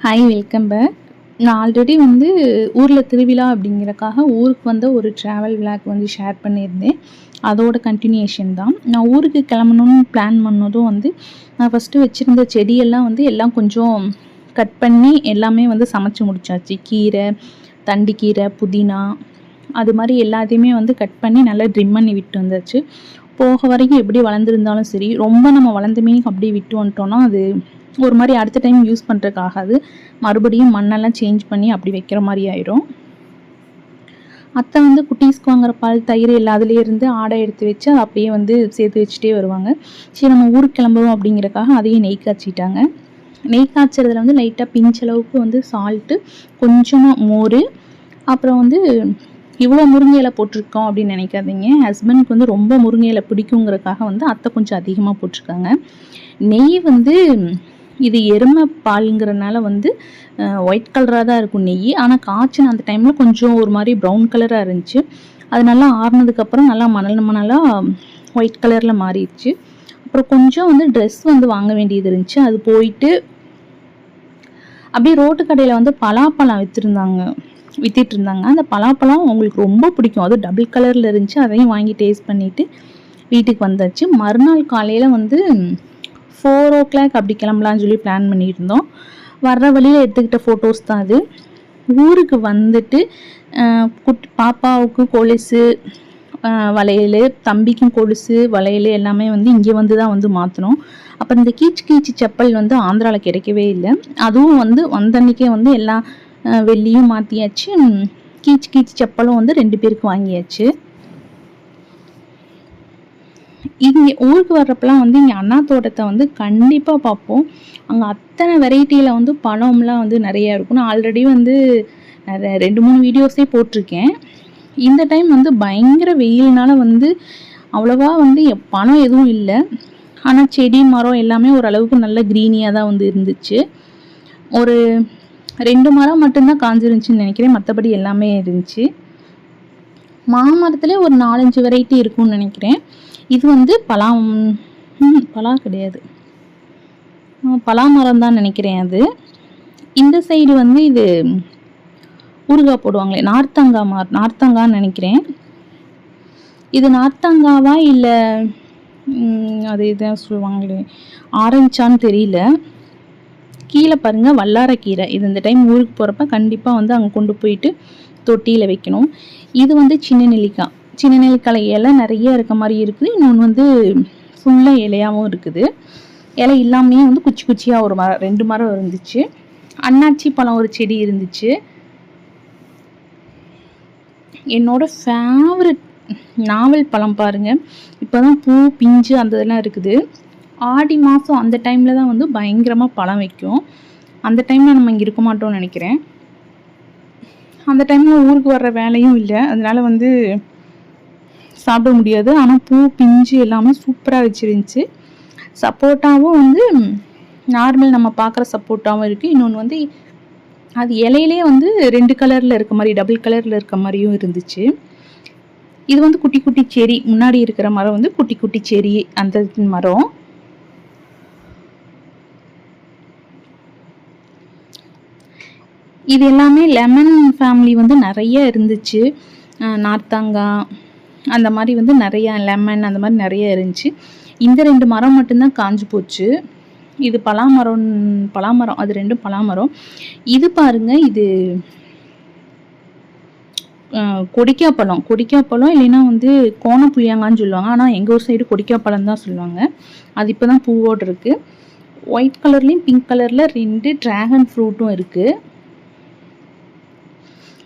Hi welcome back நான் already வந்து ஊரில் திருவிழா அப்படிங்கிறக்காக ஊருக்கு வந்த ஒரு ட்ராவல் விளாக் வந்து ஷேர் பண்ணியிருந்தேன். அதோட கண்டினியூஷன் தான். நான் ஊருக்கு கிளம்பணும்னு பிளான் பண்ணதும் வந்து நான் ஃபஸ்ட்டு வச்சுருந்த செடியெல்லாம் வந்து எல்லாம் கொஞ்சம் கட் பண்ணி எல்லாமே வந்து சமைச்சு முடிச்சாச்சு. கீரை தண்டிக்கீரை புதினா அது மாதிரி எல்லாத்தையுமே வந்து கட் பண்ணி நல்லா ட்ரிம் பண்ணி விட்டு வந்தாச்சு. போக வரைக்கும் எப்படி வளர்ந்துருந்தாலும் சரி ரொம்ப நம்ம வளர்ந்த மீன் அப்படியே விட்டு வந்துட்டோம்னா அது ஒரு மாதிரி அடுத்த டைம் யூஸ் பண்ணுறதுக்கு ஆகாது. மறுபடியும் மண்ணெல்லாம் சேஞ்ச் பண்ணி அப்படி வைக்கிற மாதிரி ஆயிரும். அத்தை வந்து குட்டீஸ்க்கு வாங்குற பால் தயிர் எல்லாதுலேயே இருந்து ஆடை எடுத்து வச்சு அதை அப்படியே வந்து சேர்த்து வச்சுட்டே வருவாங்க. சரி நம்ம ஊருக்கு கிளம்புறோம் அப்படிங்கிறக்காக அதையும் நெய் காய்ச்சிட்டாங்க. நெய் காய்ச்சறதுல வந்து லைட்டாக பிஞ்சளவுக்கு வந்து சால்ட்டு கொஞ்சமாக மோர் அப்புறம் வந்து இவ்வளோ முருங்கை இலை போட்டிருக்கோம் அப்படின்னு நினைக்காதீங்க. ஹஸ்பண்ட்க்கு வந்து ரொம்ப முருங்கை இலை பிடிக்குங்கிறதுக்காக வந்து அத்தை கொஞ்சம் அதிகமாக போட்டிருக்காங்க. நெய் வந்து இது எருமை பாலுங்கிறனால வந்து ஒயிட் கலராக தான் இருக்கும் நெய். ஆனால் காய்ச்சின அந்த டைமில் கொஞ்சம் ஒரு மாதிரி ப்ரௌன் கலராக இருந்துச்சு. அது நல்லா ஆறுனதுக்கப்புறம் நல்லா மணல் மணலாக ஒயிட் கலரில் மாறிடுச்சு. அப்புறம் கொஞ்சம் வந்து ட்ரெஸ் வந்து வாங்க வேண்டியது இருந்துச்சு. அது போயிட்டு அப்படியே ரோட்டு கடையில் வந்து பலாப்பழம் விற்றுருந்தாங்க வித்திட்டு இருந்தாங்க. அந்த பலாப்பழம் உங்களுக்கு ரொம்ப பிடிக்கும். அது டபுள் கலரில் இருந்துச்சு. அதையும் வாங்கி டேஸ்ட் பண்ணிவிட்டு வீட்டுக்கு வந்தாச்சு. மறுநாள் காலையில் வந்து ஃபோர் ஓ கிளாக் அப்படி கிளம்பலான்னு சொல்லி பிளான் பண்ணியிருந்தோம். வர்ற வழியில் எடுத்துக்கிட்ட ஃபோட்டோஸ் தான் அது. ஊருக்கு வந்துட்டு குட் பாப்பாவுக்கு கொலுசு வளையல் தம்பிக்கும் கொலுசு வளையல் எல்லாமே வந்து இங்கே வந்து தான் வந்து மாற்றினோம் அப்போ இந்த கீச்சு கீச்சு செப்பல் வந்து ஆந்திராவில் கிடைக்கவே இல்லை. அதுவும் வந்து வந்தன்னைக்கே வந்து எல்லா வெள்ளியும் மாற்றியாச்சு கீச்சு கீச்சு செப்பலும் வந்து ரெண்டு பேருக்கு வாங்கியாச்சு. இங்கே ஊருக்கு வர்றப்பெல்லாம் வந்து இங்கே அண்ணா தோட்டத்தை வந்து கண்டிப்பாக பார்ப்போம். அங்கே அத்தனை வெரைட்டியில் வந்து பழம்லாம் வந்து நிறையா இருக்கும். நான் ஆல்ரெடி வந்து ரெண்டு மூணு வீடியோஸே போட்டிருக்கேன். இந்த டைம் வந்து பயங்கர வெயில்னால வந்து அவ்வளோவா வந்து பணம் எதுவும் இல்லை. ஆனால் செடி மரம் எல்லாமே ஓரளவுக்கு நல்ல க்ரீனியாக தான் வந்து இருந்துச்சு. ஒரு ரெண்டு மரம் மட்டும்தான் காஞ்சிருந்துச்சின்னு நினைக்கிறேன். மற்றபடி எல்லாமே இருந்துச்சு. மாமரத்துலேயே ஒரு நாலஞ்சு வெரைட்டி இருக்கும்னு நினைக்கிறேன். இது வந்து பலாம் பலா கிடையாது. பலா மரம் தான் நினைக்கிறேன் அது. இந்த சைடு வந்து இது ஊறுகாய் போடுவாங்களே நார்த்தங்கா மார் நார்த்தங்கான்னு நினைக்கிறேன். இது நார்த்தங்காவா இல்லை அது இதான் சொல்லுவாங்களே ஆரஞ்சான்னு தெரியல. கீழே பாருங்கள் வல்லாரக்கீரை. இது இந்த டைம் ஊருக்கு போகிறப்ப கண்டிப்பாக வந்து அங்கே கொண்டு போயிட்டு தொட்டியில் வைக்கணும். இது வந்து சின்ன நெல்லிக்காய் சின்ன நெல்லிக்காய் இலை நிறைய இருக்க மாதிரி இருக்குது. இன்னொன்று வந்து ஃபுல்லாக இலையாகவும் இருக்குது. இலை இல்லாமையே வந்து குச்சி குச்சியாக ஒரு மரம் ரெண்டு மரம் இருந்துச்சு. அன்னாச்சி பழம் ஒரு செடி இருந்துச்சு. என்னோட ஃபேவரட் நாவல் பழம் பாருங்கள் இப்போ தான் பூ பிஞ்சு அந்த இதெல்லாம் இருக்குது. ஆடி மாதம் அந்த டைமில் தான் வந்து பயங்கரமாக பழம் வைக்கும். அந்த டைமில் நம்ம இங்கே இருக்க மாட்டோம்னு நினைக்கிறேன். அந்த டைமில் ஊருக்கு வர்ற வேலையும் இல்லை. அதனால் வந்து சாப்பிட முடியாது. ஆனால் பூ பிஞ்சு எல்லாமே சூப்பராக வச்சுருந்துச்சு. சப்போட்டாவும் வந்து நார்மல் நம்ம பார்க்குற சப்போட்டாவும் இருக்குது இன்னொன்று வந்து அது இலையிலே வந்து ரெண்டு கலரில் இருக்க மாதிரி டபுள் கலரில் இருக்க மாதிரியும் இருந்துச்சு. இது வந்து குட்டி குட்டி செடி. முன்னாடி இருக்கிற மரம் வந்து குட்டி குட்டி செடி அந்த மரம். இது எல்லாமே லெமன் ஃபேமிலி வந்து நிறைய இருந்துச்சு. நார்த்தங்கா அந்த மாதிரி வந்து நிறையா லெமன் அந்த மாதிரி நிறைய இருந்துச்சு. இந்த ரெண்டு மரம் மட்டும்தான் காஞ்சு போச்சு. இது பலாமரம் பலாமரம் அது ரெண்டும் பலாமரம். இது பாருங்க இது கொடிக்காப்பழம் கொடிக்காப்பழம் இல்லைன்னா வந்து கோணப்புளியாங்கான்னு சொல்லுவாங்க. ஆனால் எங்கள் ஊர் சைடு கொடிக்காப்பழம் தான் சொல்லுவாங்க. அது இப்போ தான் பூவோடு இருக்குது ஒயிட் கலர்லேயும் பிங்க் கலரில் ரெண்டு ட்ராகன் ஃப்ரூட்டும் இருக்குது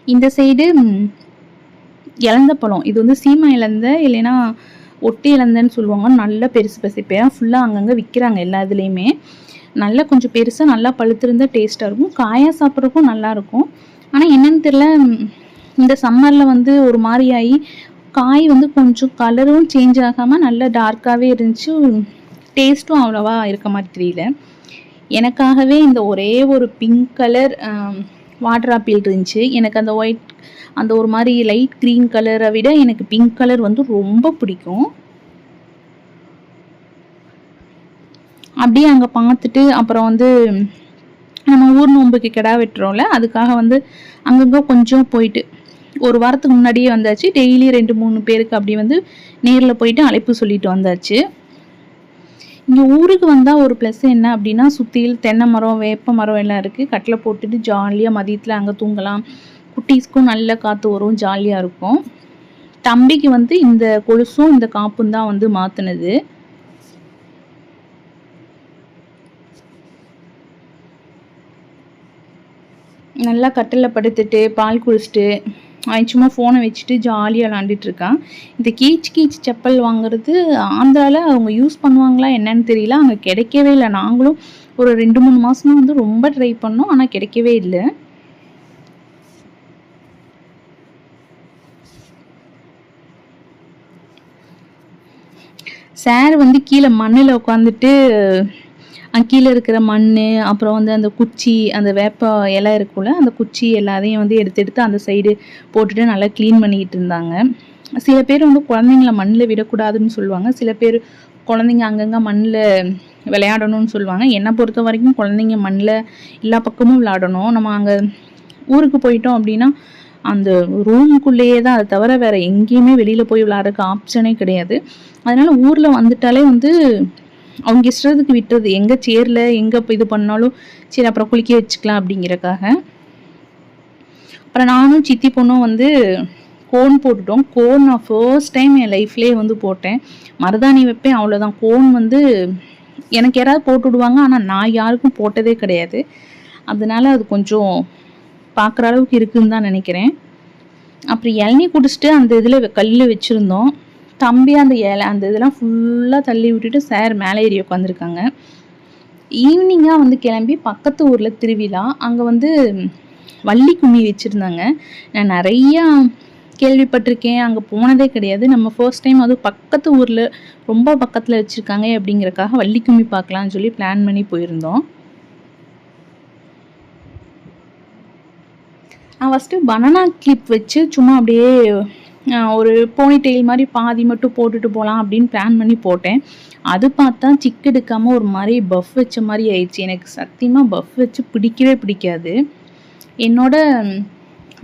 இந்த சைடு இழந்த பழம். இது வந்து சீமா இழந்த இல்லைன்னா ஒட்டி இழந்தன்னு சொல்லுவாங்க. நல்லா பெருசு பெருசு ஃபுல்லாக அங்கங்கே விற்கிறாங்க எல்லா இதுலேயுமே. நல்லா கொஞ்சம் பெருசாக நல்லா பழுத்திருந்த டேஸ்ட்டாக இருக்கும். காயாக சாப்பிட்றதுக்கும் நல்லாயிருக்கும் ஆனால் என்னென்னு தெரில இந்த சம்மரில் வந்து ஒரு மாதிரி ஆகி காய் வந்து கொஞ்சம் கலரும் சேஞ்ச் ஆகாமல் நல்லா டார்க்காகவே இருந்துச்சு. டேஸ்ட்டும் அவ்வளோவா இருக்க மாதிரி தெரியல. எனக்காகவே இந்த ஒரே ஒரு பிங்க் கலர் வாட்டர் ஆப்பிள் இருந்துச்சு. எனக்கு அந்த ஒயிட் அந்த ஒரு மாதிரி லைட் க்ரீன் கலரை விட எனக்கு பிங்க் கலர் வந்து ரொம்ப பிடிக்கும். அப்படியே அங்கே பார்த்துட்டு அப்புறம் வந்து நம்ம ஊர் நோம்புக்கு கிடா வெட்டுறோம்ல அதுக்காக வந்து அங்கங்கே கொஞ்சம் போயிட்டு ஒரு வாரத்துக்கு முன்னாடியே வந்தாச்சு. டெய்லி ரெண்டு மூணு பேருக்கு அப்படி வந்து நேரில் போயிட்டு அழைப்பு சொல்லிட்டு வந்தாச்சு. இங்கே ஊருக்கு வந்தால் ஒரு ப்ளஸ் என்ன அப்படின்னா சுற்றியில் தென்னை மரம் வேப்ப மரம் எல்லாம் இருக்குது கட்டில் போட்டுட்டு ஜாலியாக மதியத்தில் அங்கே தூங்கலாம். குட்டீஸ்க்கும் நல்ல காற்று வரும் ஜாலியாக இருக்கும். தம்பிக்கு வந்து இந்த கொலுசும் இந்த காப்பும் தான் வந்து மாற்றினது நல்லா கட்டில் படுத்துட்டு பால் குடிச்சிட்டு அவன் சும்மா ஃபோனை வச்சுட்டு ஜாலியாக விளாண்டுட்டு இருக்கான். இந்த கீச் கீச் செப்பல் வாங்குறது ஆந்திராவில் அவங்க யூஸ் பண்ணுவாங்களா என்னன்னு தெரியல. அங்கே கிடைக்கவே இல்லை. நாங்களும் ஒரு ரெண்டு மூணு மாதமாக வந்து ரொம்ப ட்ரை பண்ணோம். ஆனால் கிடைக்கவே இல்லை. சார் வந்து கீழே மண்ணில் உட்காந்துட்டு கீழே இருக்கிற மண் அப்புறம் வந்து அந்த குச்சி அந்த வேப்ப இலை இருக்கும்ல அந்த குச்சி எல்லாத்தையும் வந்து எடுத்து எடுத்து அந்த சைடு போட்டுட்டு நல்லா க்ளீன் பண்ணிக்கிட்டு இருந்தாங்க. சில பேர் வந்து குழந்தைங்கள மண்ணில் விடக்கூடாதுன்னு சொல்லுவாங்க. சில பேர் குழந்தைங்க அங்கங்கே மண்ணில் விளையாடணும்னு சொல்லுவாங்க. என்னை பொறுத்த வரைக்கும் குழந்தைங்க மண்ணில் எல்லா பக்கமும் விளையாடணும். நம்ம அங்கே ஊருக்கு போயிட்டோம் அப்படின்னா அந்த ரூமுக்குள்ளேயே தான். அதை தவிர வேறு எங்கேயுமே வெளியில் போய் விளாட்றதுக்கு ஆப்ஷனே கிடையாது. அதனால் ஊரில் வந்துட்டாலே வந்து அவங்க இஷ்டத்துக்கு விட்டுறது எங்கே சேரில் எங்கே இது பண்ணாலும் சரி அப்புறம் குளிக்க வச்சுக்கலாம் அப்படிங்கிறக்காக. அப்புறம் நானும் சித்தி பொண்ணும் வந்து கோன் போட்டுட்டோம். கோன் நான் ஃபர்ஸ்ட் டைம் என் லைஃப்லேயே வந்து போட்டேன். மருதாணி வைப்பேன் அவ்வளோதான் கோன் வந்து எனக்கு யாராவது போட்டு விடுவாங்க ஆனால் நான் யாருக்கும் போட்டதே கிடையாது. அதனால அது கொஞ்சம் பார்க்குற அளவுக்கு இருக்குதுன்னு தான் நினைக்கிறேன். அப்புறம் இளநீ குடிச்சிட்டு அந்த இதில் கல்லில் வச்சுருந்தோம். தம்பி அந்த இலை அந்த இதெல்லாம் ஃபுல்லாக தள்ளி விட்டுட்டு சார் மேலே ஏறி உட்காந்துருக்காங்க ஈவினிங்காக வந்து கிளம்பி பக்கத்து ஊரில் திருவிழா. அங்கே வந்து வள்ளி கும்மி வச்சுருந்தாங்க. நான் நிறையா கேள்விப்பட்டிருக்கேன். அங்கே போனதே கிடையாது. நம்ம ஃபர்ஸ்ட் டைம் அதுவும் பக்கத்து ஊரில் ரொம்ப பக்கத்தில் வச்சுருக்காங்க அப்படிங்கிறக்காக வள்ளி கும்மி பார்க்கலான்னு சொல்லி பிளான் பண்ணி போயிருந்தோம். நான் ஃபஸ்ட்டு பனானா கிளிப் வச்சு சும்மா அப்படியே ஒரு போனி டெயில் மாதிரி பாதி மட்டும் போட்டுட்டு போகலாம் அப்படின்னு பிளான் பண்ணி போட்டேன். அது பார்த்தா சிக்கு எடுக்காமல் ஒரு மாதிரி பஃப் வச்ச மாதிரி ஆயிடுச்சு. எனக்கு சத்தியமாக பஃப் வச்சு பிடிக்கவே பிடிக்காது. என்னோட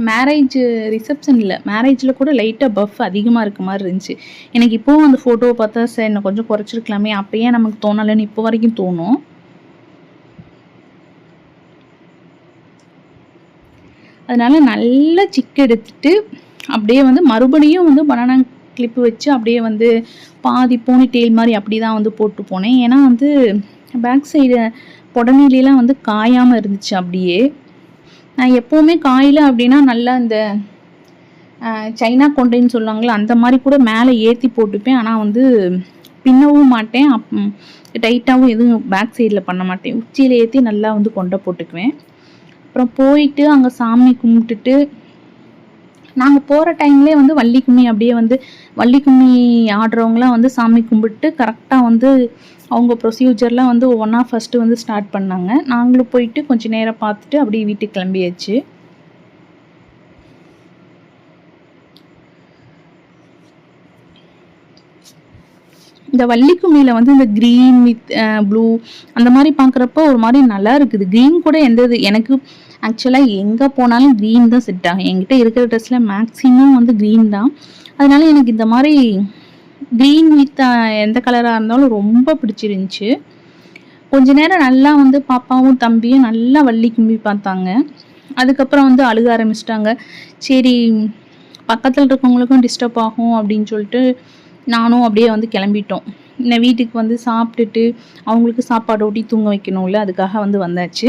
மேரேஜ் ரிசப்ஷனில் மேரேஜில் கூட லைட்டாக பஃப் அதிகமாக இருக்க மாதிரி இருந்துச்சு. எனக்கு இப்போவும் அந்த ஃபோட்டோவை பார்த்தா சார் இன்னும் கொஞ்சம் குறைச்சிருக்கலாமே. அப்போயே நமக்கு தோணலைன்னு இப்போ வரைக்கும் தோணும். அதனால் நல்லா சிக்கு எடுத்துட்டு அப்படியே வந்து மறுபடியும் வந்து பனானா கிளிப்பு வச்சு அப்படியே வந்து பாதி போனி டெயில் மாதிரி அப்படி தான் வந்து போட்டு போனேன். ஏன்னா வந்து பேக் சைடு புடனிலாம் வந்து காயாமல் இருந்துச்சு அப்படியே. நான் எப்போவுமே காயில் அப்படின்னா நல்லா இந்த சைனா கொண்டைன்னு சொல்லுவாங்களே அந்த மாதிரி கூட மேலே ஏற்றி போட்டுப்பேன். ஆனால் வந்து பின்னவும் மாட்டேன். அப் டைட்டாகவும் எதுவும் பேக் சைடில் பண்ண மாட்டேன். உச்சியில் ஏற்றி நல்லா வந்து கொண்டை போட்டுக்குவேன். அப்புறம் போயிட்டு அங்கே சாமி கும்பிட்டுட்டு நாங்கள் போகிற டைம்லேயே வந்து வள்ளி கும்மி அப்படியே வந்து வள்ளி கும்மி ஆடுறவங்களாம் வந்து சாமி கும்பிட்டு கரெக்டாக வந்து அவங்க ப்ரொசீஜர்லாம் வந்து ஒவ்வொன்றா ஃபஸ்ட்டு வந்து ஸ்டார்ட் பண்ணாங்க. நாங்களும் போயிட்டு கொஞ்சம் நேரம் பார்த்துட்டு அப்படியே வீட்டுக்கு கிளம்பியாச்சு. இந்த வள்ளிக்கும்மியில் வந்து இந்த க்ரீன் வித் ப்ளூ அந்த மாதிரி பார்க்குறப்போ ஒரு மாதிரி நல்லா இருக்குது. க்ரீன் கூட எந்த இது எனக்கு ஆக்சுவலாக எங்கே போனாலும் க்ரீன் தான் செட் ஆகும். என்கிட்ட இருக்கிற ட்ரெஸ்ஸில் மேக்ஸிமம் வந்து க்ரீன் தான். அதனால எனக்கு இந்த மாதிரி க்ரீன் வித் எந்த கலராக இருந்தாலும் ரொம்ப பிடிச்சிருந்துச்சி. கொஞ்ச நேரம் நல்லா வந்து பாப்பாவும் தம்பியும் நல்லா வள்ளி கும்பி பார்த்தாங்க. அதுக்கப்புறம் வந்து அழுக ஆரம்பிச்சிட்டாங்க. சரி பக்கத்தில் இருக்கவங்களுக்கும் டிஸ்டர்ப் ஆகும் அப்படின்னு சொல்லிட்டு நானும் அப்படியே வந்து கிளம்பிட்டோம். இந்த வீட்டுக்கு வந்து சாப்பிட்டுட்டு அவங்களுக்கு சாப்பாடு ஊட்டி தூங்க வைக்கணும்ல அதுக்காக வந்து வந்தாச்சு.